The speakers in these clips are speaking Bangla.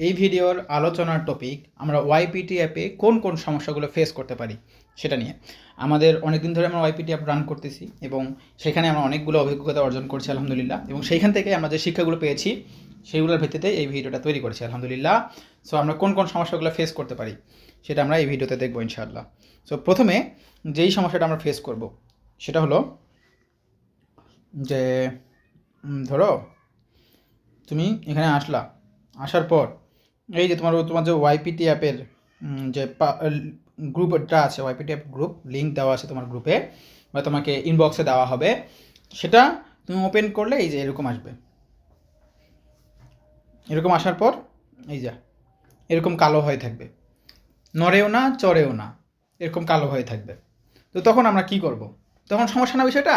এই ভিডিওর আলোচনার টপিক আমরা ওয়াইপিটি অ্যাপে কোন কোন সমস্যাগুলো ফেস করতে পারি সেটা নিয়ে। আমাদের অনেক দিন ধরে আমরা ওয়াইপিটি অ্যাপ রান করতেছি এবং সেখানে আমরা অনেকগুলো অভিজ্ঞতা অর্জন করছি, আলহামদুলিল্লাহ। এবং সেইখান থেকে আমরা যে শিক্ষাগুলো পেয়েছি, সেইগুলোর ভিত্তিতে এই ভিডিওটা তৈরি করেছি, আলহামদুলিল্লাহ। সো আমরা কোন কোন সমস্যাগুলো ফেস করতে পারি সেটা আমরা এই ভিডিওতে দেখব, ইনশাআল্লাহ। সো প্রথমে যেই সমস্যাটা আমরা ফেস করব, সেটা হলো যে ধরো, তুমি এখানে আসলা, আসার পর এই যে তোমার তোমার যে ওয়াইপিটি অ্যাপের যে গ্রুপটা আছে ওয়াইপিটি অ্যাপ গ্রুপ লিঙ্ক দেওয়া আছে তোমার গ্রুপে বা তোমাকে ইনবক্সে দেওয়া হবে, সেটা তুমি ওপেন করলে এই যে এরকম আসবে। এরকম আসার পর, এই যা, এরকম কালো হয়ে থাকবে। নড়েও না, চড়েও না, এরকম কালো হয়ে থাকবে। তো তখন আমরা কি করব? তখন সমস্যা না বিষয়টা?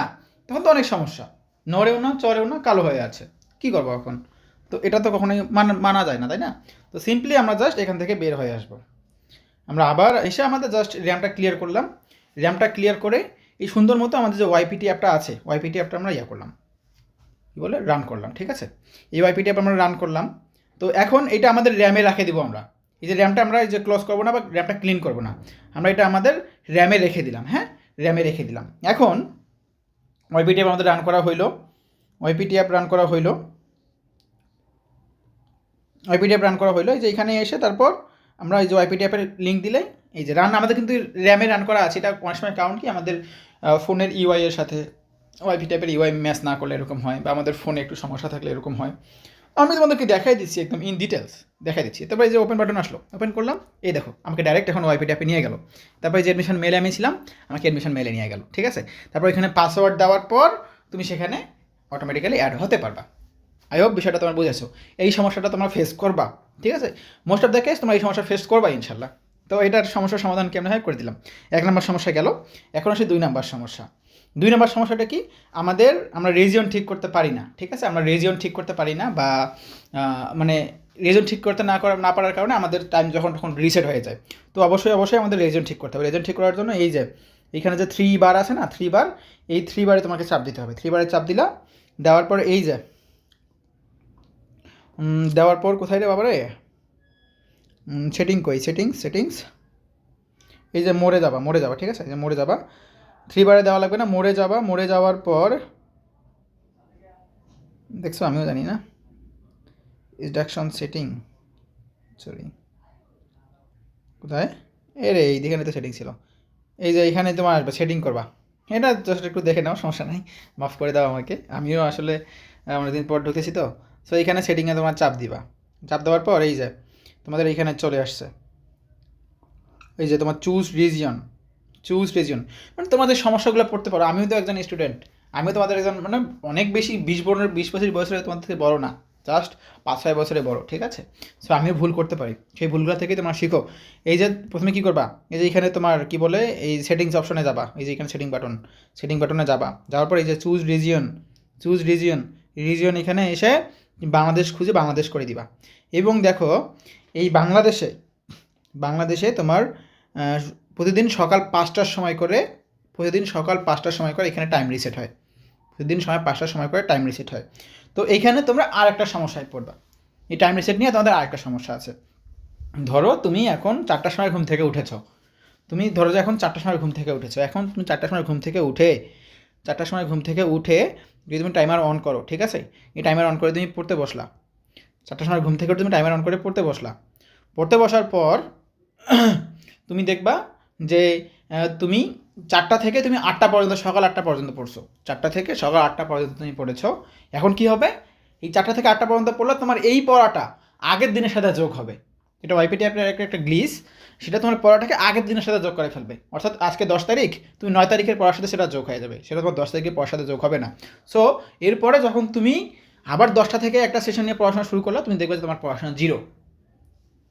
তখন তো অনেক সমস্যা। নড়েও না, চড়েও না, কালো হয়ে আছে। কি করব এখন? তো এটা তো কখনোই মানা মানা যায় না, তাই না? তো সিম্পলি আমরা জাস্ট এখান থেকে বের হয়ে আসব। আমরা আবার এসে আমাদের জাস্ট র্যামটা ক্লিয়ার করলাম। র্যামটা ক্লিয়ার করে এই সুন্দর মতো আমাদের যে ওয়াইপিটি অ্যাপটা আছে ওয়াইপিটি অ্যাপটা আমরা ইয়া করলাম। কী বলে? রান করলাম, ঠিক আছে? এই ওয়াইপিটি অ্যাপ আমরা রান করলাম। তো এখন এটা আমাদের র্যামে রাখে দিব আমরা। এই যে র্যামটা আমরা এই যে ক্লোজ করব না বা র্যামটা ক্লিন করব না, আমরা এটা আমাদের র্যামে রেখে দিলাম হ্যাঁ? র্যামে রেখে দিলাম। এখন ওয়াইপিটি অ্যাপ আমাদের রান করা হইল। ওয়াইপিটি অ্যাপ রান করা হইল। অ্যাপ রান করা এই যে এখানে এসে তারপর আমরা এই যে ওয়াইপিটি অ্যাপের লিঙ্ক দিলে, এই যে রান আমাদের কিন্তু র্যামে রান করা আছে। এটা অনেক সময় কারণ কি? আমাদের ফোনের ইউআই এর সাথে ওয়াইপি টাইপের ইউআই ম্যাচ না করলে এরকম হয়, বা আমাদের ফোনে একটু সমস্যা থাকলে এরকম হয়। আমি তোমাদেরকে দেখাই দিচ্ছি একদম ইন ডিটেলস দেখাই দিচ্ছি। তারপরে যে ওপেন বাটন আসলো। ওপেন করলাম, এই দেখো, আমাকে ডাইরেক্ট এখন ওয়াইপি ট্যাপে নিয়ে গেল। তারপরে যে অ্যাডমিশন মেলে আমি ছিলাম, আমাকে অ্যাডমিশন মেলে নিয়ে গেল, ঠিক আছে? তারপর এখানে পাসওয়ার্ড দেওয়ার পর তুমি সেখানে অটোমেটিক্যালি অ্যাড হতে পারবা। আই হোপ বিষয়টা তোমার বুঝেছ। এই সমস্যাটা তোমরা ফেস করবা, ঠিক আছে? মোস্ট অফ দ্য কেস তোমরা এই সমস্যা ফেস করবা ইনশাল্লাহ তো এটার সমস্যার সমাধান কেমন হয় করে দিলাম। এক নম্বর সমস্যা গেল, এখন আসে দুই নম্বর সমস্যা। দুই নম্বর সমস্যাটা কি? আমাদের আমরা রেজিয়ন ঠিক করতে পারি না, ঠিক আছে? আমরা রেজিয়ন ঠিক করতে পারি না বা মানে রেজন ঠিক করতে না করা, না পারার কারণে আমাদের টাইম যখন তখন রিসেট হয়ে যায়। তো অবশ্যই অবশ্যই আমাদের রেজন ঠিক করতে হবে। রেজন ঠিক করার জন্য এই যে, এখানে যে থ্রি বার আছে না থ্রি বার এই থ্রি বারে তোমাকে চাপ দিতে হবে। থ্রি বারে চাপ দিলা, দেওয়ার পর এই যে দেওয়ার পর কোথায় রে বাবারে? সেটিং কই? সেটিংস সেটিংস এই যে মোড়ে যাবা মোড়ে যাবা, ঠিক আছে? এই যে মোড়ে যাবা। থ্রি বারে দেওয়া লাগবে না? মোড়ে যাবা মোড়ে যাওয়ার পর দেখছ, আমিও জানি না। ইন্ডাকশন সেটিং সরি কোথায়? এ রে এইখানে তো সেটিং ছিল। এই যে এখানে তোমার আসবে সেটিং করবা। এটা জাস্ট একটু দেখে নাও, সমস্যা নাই। মাফ করে দাও আমাকে। আমিও আসলে অনেকদিন পর ঢুকেছি তো। সো এইখানে সেটিংয়ে তোমার চাপ দিবা। চাপ দেওয়ার পর এই যে, তোমাদের এইখানে চলে আসছে। এই যে তোমার চুজ রিজিয়ন চুজ রিজিয়ন মানে তোমাদের সমস্যাগুলো পড়তে পারো। আমিও তো একজন স্টুডেন্ট আমিও তোমাদের একজন মানে অনেক বেশি বিশ বছর, বিশ পঁচিশ বছরে তোমাদের থেকে বড় না। জাস্ট পাঁচ, ছয় বছরে বড়, ঠিক আছে? সো আমিও ভুল করতে পারি। সেই ভুলগুলো থেকে তোমরা শিখো। এই যে প্রথমে কী করবা? এই যে এখানে তোমার কি বলে? এই সেটিংস অপশনে যাবা। এই যে এখানে সেটিং বাটন সেটিং বাটনে যাবা। যাওয়ার পর এই যে choose region choose region region এখানে এসে বাংলাদেশ খুঁজে বাংলাদেশ করে দিবা। এবং দেখো, এই বাংলাদেশে বাংলাদেশে তোমার প্রতিদিন সকাল পাঁচটার সময় করে, প্রতিদিন সকাল পাঁচটার সময় করে এখানে টাইম রিসেট হয়। প্রতিদিন সময় পাঁচটার সময় করে টাইম রিসেট হয়। তো এইখানে তোমরা আর একটা সমস্যায় পড়বা। এই টাইম রিসেট নিয়ে তোমাদের আর একটা সমস্যা আছে। ধরো তুমি এখন চারটার সময় ঘুম থেকে উঠেছো। তুমি ধরো যে এখন চারটার সময় ঘুম থেকে উঠেছো। এখন তুমি চারটার সময় ঘুম থেকে উঠে, চারটার সময় ঘুম থেকে উঠে যদি তুমি টাইমার অন করো ঠিক আছে এই টাইমার অন করে তুমি পড়তে বসলা চারটার সময় ঘুম থেকে তুমি টাইমার অন করে পড়তে বসলা পড়তে বসার পর তুমি দেখবা যে তুমি চারটা থেকে তুমি আটটা পর্যন্ত সকাল আটটা পর্যন্ত পড়ছো চারটা থেকে সকাল আটটা পর্যন্ত তুমি পড়েছো এখন কি হবে এই চারটা থেকে আটটা পর্যন্ত পড়লে তোমার এই পড়াটা আগের দিনের সাথে যোগ হবে এটা ওয়াইপিটি অ্যাপের একটা একটা গ্লিস সেটা তোমার পড়াটাকে আগের দিনের সাথে যোগ করে ফেলবে। অর্থাৎ আজকে দশ তারিখ, তুমি নয় তারিখের পড়ার সাথে সেটা যোগ হয়ে যাবে। সেটা তোমার দশ তারিখের পড়ার সাথে যোগ হবে না। সো এরপরে যখন তুমি আবার দশটা থেকে একটা সেশন নিয়ে পড়াশোনা শুরু করলে, তুমি দেখবে যে তোমার পড়াশোনা জিরো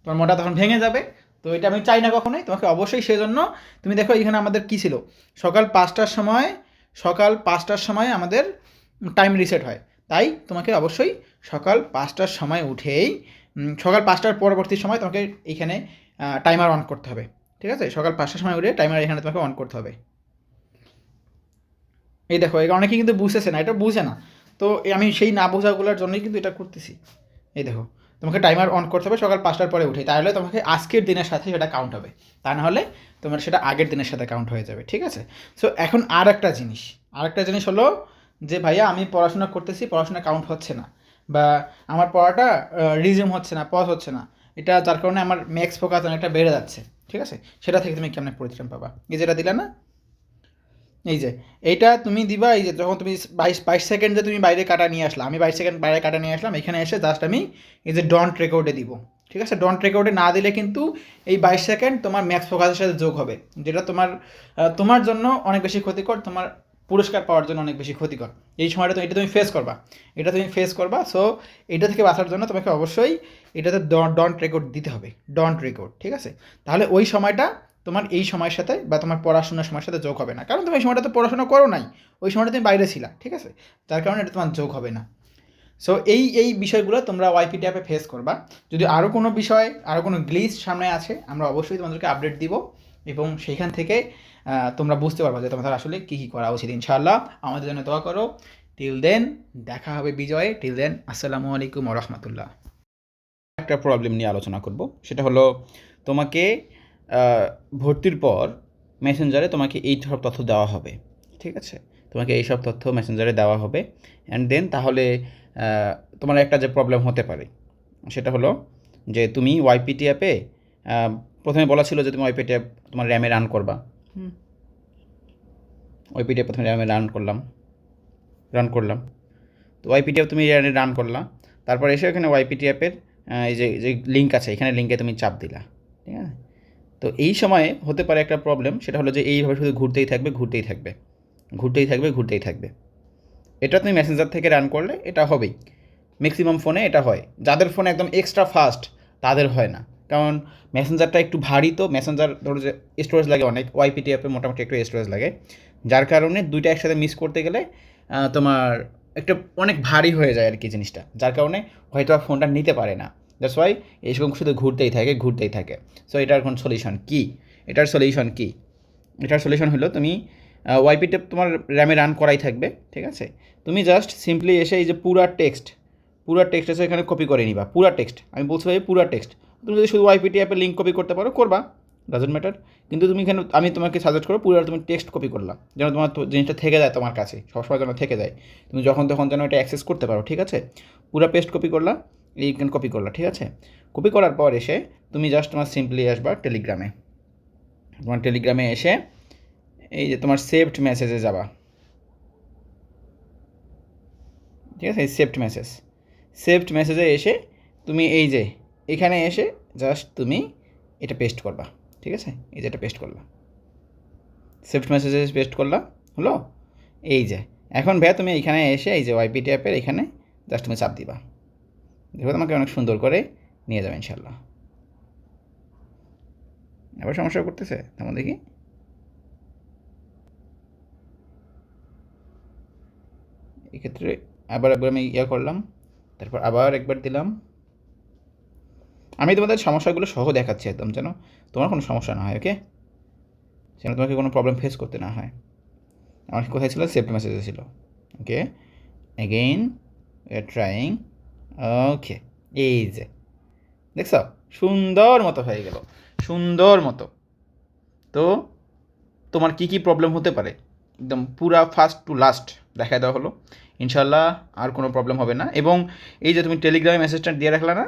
তোমার মনটা তখন ভেঙে যাবে। তো এটা আমি চাই না কখনোই, তোমাকে অবশ্যই সেজন্য তুমি দেখো এখানে আমাদের কী ছিল? সকাল পাঁচটার সময়, সকাল পাঁচটার সময় আমাদের টাইম রিসেট হয়। তাই তোমাকে অবশ্যই সকাল পাঁচটার সময় উঠেই সকাল পাঁচটার পরবর্তী সময় তোমাকে এইখানে টাইমার অন করতে হবে। ঠিক আছে? সকাল পাঁচটার সময় উঠে টাইমার এখানে তোমাকে অন করতে হবে। এই দেখো এই অনেকে কিন্তু বুঝতেছে না, এটা বুঝে না। তো আমি সেই না বোঝাগুলোর জন্যই কিন্তু এটা করতেছি। এই দেখো, তোমাকে টাইমার অন করতে হবে সকাল পাঁচটার পরে উঠে। তাহলে তোমাকে আজকের দিনের সাথে সেটা কাউন্ট হবে। তা না হলে তোমার সেটা আগের দিনের সাথে কাউন্ট হয়ে যাবে। ঠিক আছে? সো এখন আর একটা জিনিস। আর একটা জিনিস হলো যে, ভাইয়া, আমি পড়াশোনা করতেছি, পড়াশোনা কাউন্ট হচ্ছে না বা আমার পড়াটা রিজিউম হচ্ছে না পজ হচ্ছে না। এটা যার কারণে আমার ম্যাক্স ফোকাস অনেকটা বেড়ে যাচ্ছে, ঠিক আছে? সেটা থেকে তুমি কেমন পরিত্রাণ পাবা? এই যেটা দিলা না? এই যে, এইটা তুমি দিবা, এই যে যখন তুমি বাইশ বাইশ সেকেন্ডে তুমি বাইরে কাটা নিয়ে আসলাম আমি বাইশ সেকেন্ড বাইরে কাটা নিয়ে আসলাম, এখানে এসে জাস্ট আমি এই যে ডন্ট রেকর্ডে দিব, ঠিক আছে? ডন্ট রেকর্ডে না দিলে কিন্তু এই বাইশ সেকেন্ড তোমার ম্যাক্স ফোকাসের সাথে যোগ হবে, যেটা তোমার তোমার জন্য অনেক বেশি ক্ষতিকর, তোমার পুরস্কার পাওয়ার জন্য অনেক বেশি ক্ষতিকর। এই সময়টা তো এটা তুমি ফেস করবা। এটা তুমি ফেস করবা সো এটা থেকে বাঁচার জন্য তোমাকে অবশ্যই এটাতে ডন্ট রেকর্ড দিতে হবে। ডন্ট রেকর্ড ঠিক আছে? তাহলে ওই সময়টা তোমার এই সময়ের সাথে বা তোমার পড়াশোনার সময়ের সাথে যোগ হবে না। কারণ তুমি এই সময়টা তো পড়াশোনা করো নাই, ওই সময়টা তুমি বাইরে ছিলা, ঠিক আছে? যার কারণে এটা তোমার যোগ হবে না। সো এই এই বিষয়গুলো তোমরা ওয়াইপি ট্যাপে ফেস করবা। যদি আরও কোনো বিষয় আরও কোনো গ্লিচ সামনে আছে, আমরা অবশ্যই তোমাদেরকে আপডেট দিব এবং সেইখান থেকে তোমরা বুঝতে পারবা যে তোমাদের আসলে কী কী করা উচিত, ইনশাআল্লাহ। আমাদের জন্য দোয়া করো। টিল দেন দেখা হবে বিজয়ে। টিল দেন আসসালামু আলাইকুম রহমতুল্লাহ। একটা প্রবলেম নিয়ে আলোচনা করব। সেটা হলো, তোমাকে ভর্তির পর মেসেঞ্জারে তোমাকে এই সব তথ্য দেওয়া হবে। ঠিক আছে? তোমাকে এই সব তথ্য মেসেঞ্জারে দেওয়া হবে। অ্যান্ড দেন তাহলে তোমার একটা যে প্রবলেম হতে পারে, সেটা হলো যে তুমি ওয়াইপিটি অ্যাপে প্রথমে বলা ছিল যে তুমি ওয়াইপিটি অ্যাপ তোমার র্যামে রান করবা। ওয়াইপিটি প্রথমে আমি রান করলাম। রান করলাম। তো ওয়াইপিটি অ্যাপ তুমি রান করলাম তারপর এসে ওখানে ওয়াইপিটি অ্যাপের এই যে যে লিঙ্ক আছে, এখানে লিঙ্কে তুমি চাপ দিলা। ঠিক আছে? তো এই সময়ে হতে পারে একটা প্রবলেম সেটা হলো যে এইভাবে শুধু ঘুরতেই থাকবে ঘুরতেই থাকবে। ঘুরতেই থাকবে ঘুরতেই থাকবে। এটা তুমি মেসেঞ্জার থেকে রান করলে এটা হবেই। ম্যাক্সিমাম ফোনে এটা হয়। যাদের ফোনে একদম এক্সট্রা ফাস্ট তাদের হয় না। কারণ মেসেঞ্জারটা একটু ভারী তো মেসেঞ্জার ধরো যে স্টোরেজ লাগে অনেক ওয়াইপিটি অ্যাপে মোটামুটি একটু স্টোরেজ লাগে। যার কারণে দুইটা একসাথে মিস করতে গেলে তোমার একটা অনেক ভারী হয়ে যায় আর কি জিনিসটা। যার কারণে হয়তো আর ফোনটা নিতে পারে না। দ্যাটস ওয়াই এইসব শুধু ঘুরতেই থাকে ঘুরতেই থাকে। সো এটার কোন সলিউশন কী? এটার সলিউশন কী? এটার সলিউশন হলো তুমি ওয়াইপিতে তোমার র্যামে রান করাই থাকবে, ঠিক আছে? তুমি জাস্ট সিম্পলি এসে এই যে পুরা টেক্সট পুরা টেক্সট এসে এখানে কপি করে নিবা। পুরা টেক্সট আমি বলছি ভাই পুরা টেক্সট তুমি যদি শুধু ওয়াইপিটি অ্যাপে লিঙ্ক কপি করতে পারো, করবা ডাজেন্ট ম্যাটার কিন্তু তুমি এখানে, আমি তোমাকে সাজেস্ট করো পুরো তুমি টেক্সট কপি করলাম যেন তোমার জিনিসটা থেকে যায় তোমার কাছে, সবসময় যেন থেকে যায়। তুমি যখন তখন যেন এটা অ্যাক্সেস করতে পারো, ঠিক আছে? পুরো পেস্ট কপি করলা এইখানে কপি করলা, ঠিক আছে? কপি করার পর এসে তুমি জাস্ট তোমার সিম্পলি আসবা টেলিগ্রামে তোমার টেলিগ্রামে এসে এই যে তোমার সেভড মেসেজে যাবা। ঠিক আছে? এই সেভড মেসেজ সেভড মেসেজে এসে তুমি এই যে এখানে এসে জাস্ট তুমি এটা পেস্ট করবা, ঠিক আছে? এই যে এটা পেস্ট করলা। সেভড মেসেজে পেস্ট করলা, হলো? এই যে। এখন ভাইয়া তুমি এখানে এসে এই যে ওয়াইপি অ্যাপের এখানে জাস্ট তুমি চাপ দিবা। দেখো তোমাকে অনেক সুন্দর করে নিয়ে যাবে ইনশাল্লাহ আবার সমস্যা করতেছে? তেমন দেখি। এক্ষেত্রে আবার একবার আমি ইয়া করলাম, তারপর আবার একবার দিলাম। আমি তোমাদের সমস্যাগুলো সহ দেখাচ্ছি একদম যেন তোমার কোনো সমস্যা না হয় ওকে যেন তোমাকে কোনো প্রবলেম ফেস করতে না হয়। আমার কোথায় ছিল? সেফটি মেসেজে ছিল okay again we trying okay এই যে। দেখছ? সুন্দর মতো হয়ে গেল, সুন্দর মতো। তো তোমার কি কি প্রবলেম হতে পারে? একদম পুরা ফার্স্ট টু লাস্ট দেখায় দেওয়া হলো। ইনশাল্লাহ আর কোনো প্রবলেম হবে না। এবং এই যে তুমি টেলিগ্রামে মেসেজটা দিয়ে রাখলে না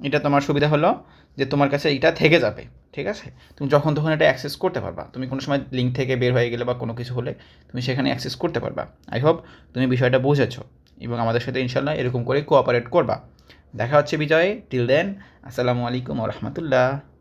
এটা তোমার সুবিধা হলো যে তোমার কাছে এটা থেকে যাবে, ঠিক আছে? তুমি যখন তখন এটা অ্যাক্সেস করতে পারবা। তুমি কোনো সময় লিঙ্ক থেকে বের হয়ে গেলে বা কোনো কিছু হলে তুমি সেখানে অ্যাক্সেস করতে পারবা। আই হোপ তুমি বিষয়টা বুঝেছ এবং আমাদের সাথে ইনশাল্লাহ এরকম করে কোঅপারেট করবা। দেখা হচ্ছে বিজয়। টিল দেন আসসালামু আলাইকুম রহমতুল্লাহ।